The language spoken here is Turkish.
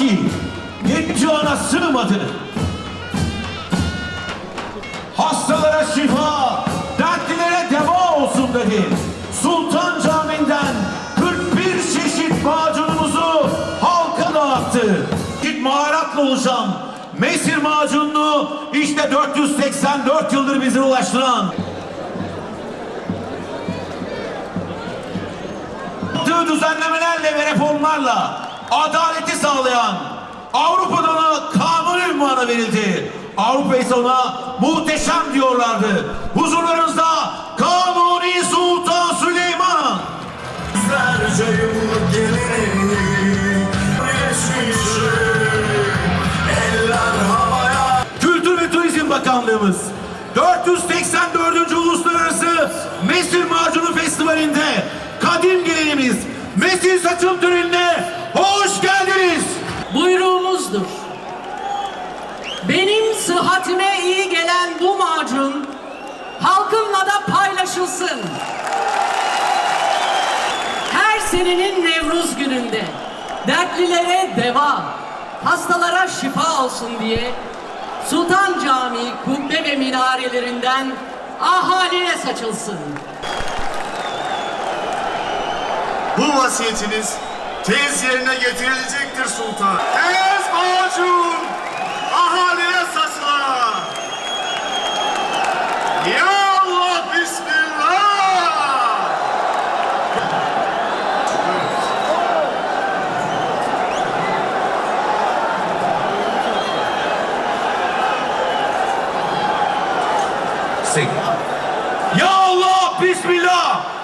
ki yetti ana sığmadı. Hastalara şifa, dertlilere deva olsun dedi. Sultan Camii'nden 41 çeşit macunumuzu halka dağıttı. Git maharatla olacağım. Mesir macununu işte 484 yıldır bize ulaştıran. Yaptığı düzenlemelerle ve reformlarla adaleti sağlayan Avrupa'da ona kanun ünvanı verildi. Avrupa ise ona muhteşem diyorlardı. Huzurlarınızda Kanuni Sultan Süleyman. Yüzlerce yıllık geleneği Kültür ve Turizm Bakanlığımız 484. Uluslararası Mesir Macunu Festivali'nde kadim gelenimiz Mesir Saçım Töreni'ne Benim sıhhatime iyi gelen bu macun halkımla da paylaşılsın. Her senenin Nevruz gününde dertlilere deva, hastalara şifa olsun diye Sultan Camii kubbe ve minarelerinden ahaliye saçılsın. Bu vasiyetiniz tez yerine getirilecektir sultan. Tez macun ahaliye saçıla. Ya Allah Bismillah. Ya Allah Bismillah